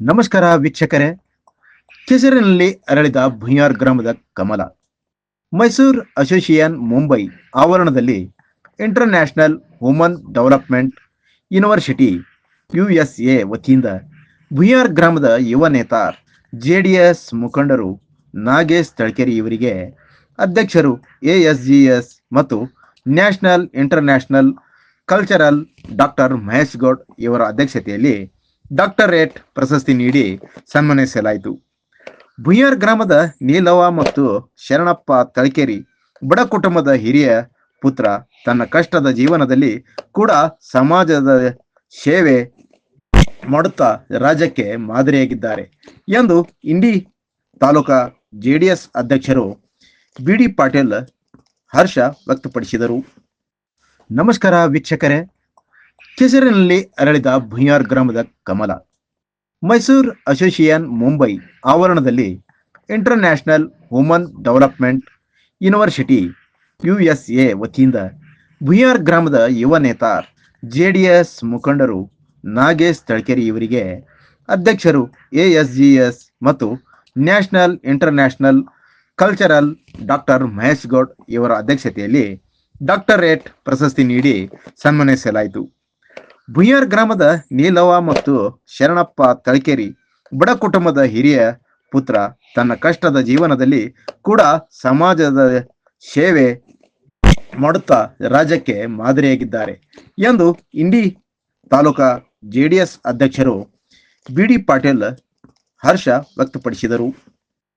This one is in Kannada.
ನಮಸ್ಕಾರ ವೀಕ್ಷಕರೇ. ಕೆಸರಿನಲ್ಲಿ ಅರಳಿದ ಭುಯಾರ್ ಗ್ರಾಮದ ಕಮಲ. ಮೈಸೂರು ಅಸೋಸಿಯೇಷನ್ ಮುಂಬೈ ಆವರಣದಲ್ಲಿ international woman development university, U S A ವತಿಯಿಂದ ಭುಯಾರ್ ಗ್ರಾಮದ ಯುವ ನೇತ ಜೆ ಡಿ ಎಸ್ ಮುಖಂಡರು ನಾಗೇಶ್ ತಳಕೆರೆ ಇವರಿಗೆ ಅಧ್ಯಕ್ಷರು ಎ ಎಸ್ ಜಿ ಎಸ್ ಮತ್ತು national international cultural doctor Mahesh Goud ಇವರ ಅಧ್ಯಕ್ಷತೆಯಲ್ಲಿ ಡಾಕ್ಟರೇಟ್ ಪ್ರಶಸ್ತಿ ನೀಡಿ ಸನ್ಮಾನಿಸಲಾಯಿತು ಭುಯರ್ ಗ್ರಾಮದ ನೀಲವ ಮತ್ತು ಶರಣಪ್ಪ ತಳಕೇರಿ ಬಡ ಕುಟುಂಬದ ಹಿರಿಯ ಪುತ್ರ ತನ್ನ ಕಷ್ಟದ ಜೀವನದಲ್ಲಿ ಕೂಡ ಸಮಾಜದ ಸೇವೆ ಮಾಡುತ್ತಾ ರಾಜ್ಯಕ್ಕೆ ಮಾದರಿಯಾಗಿದ್ದಾರೆ ಎಂದು ಇಂಡಿ ತಾಲೂಕಾ ಜೆಡಿಎಸ್ ಅಧ್ಯಕ್ಷರು ಬಿ ಡಿ ಪಾಟೀಲ್ ಹರ್ಷ ವ್ಯಕ್ತಪಡಿಸಿದರು. ನಮಸ್ಕಾರ ವೀಕ್ಷಕರೇ. ಕೆಸರಿನಲ್ಲಿ ಅರಳಿದ ಭುಯಾರ್ ಗ್ರಾಮದ ಕಮಲ. ಮೈಸೂರು ಅಸೋಸಿಯೇಷನ್ ಮುಂಬೈ ಆವರಣದಲ್ಲಿ international woman development university U S A ವತಿಯಿಂದ ಭುಯಾರ್ ಗ್ರಾಮದ ಯುವ ನೇತ ಜೆ ಡಿ ಎಸ್ ಮುಖಂಡರು ನಾಗೇಶ್ ತಳಕೆರೆ ಇವರಿಗೆ ಅಧ್ಯಕ್ಷರು ಎ ಎಸ್ ಜಿ ಎಸ್ ಮತ್ತು national international cultural doctor Mahesh Goud ಇವರ ಅಧ್ಯಕ್ಷತೆಯಲ್ಲಿ ಡಾಕ್ಟರೇಟ್ ಪ್ರಶಸ್ತಿ ನೀಡಿ ಸನ್ಮಾನಿಸಲಾಯಿತು. ಭುಯಾರ್ ಗ್ರಾಮದ ನೀಲವ ಮತ್ತು ಶರಣಪ್ಪ ತಳಕೇರಿ ಬಡ ಕುಟುಂಬದ ಹಿರಿಯ ಪುತ್ರ ತನ್ನ ಕಷ್ಟದ ಜೀವನದಲ್ಲಿ ಕೂಡ ಸಮಾಜದ ಸೇವೆ ಮಾಡುತ್ತಾ ರಾಜ್ಯಕ್ಕೆ ಮಾದರಿಯಾಗಿದ್ದಾರೆ ಎಂದು ಇಂಡಿ ತಾಲೂಕಾ ಜೆಡಿಎಸ್ ಅಧ್ಯಕ್ಷರು ಬಿ ಡಿ ಪಾಟೀಲ್ ಹರ್ಷ ವ್ಯಕ್ತಪಡಿಸಿದರು.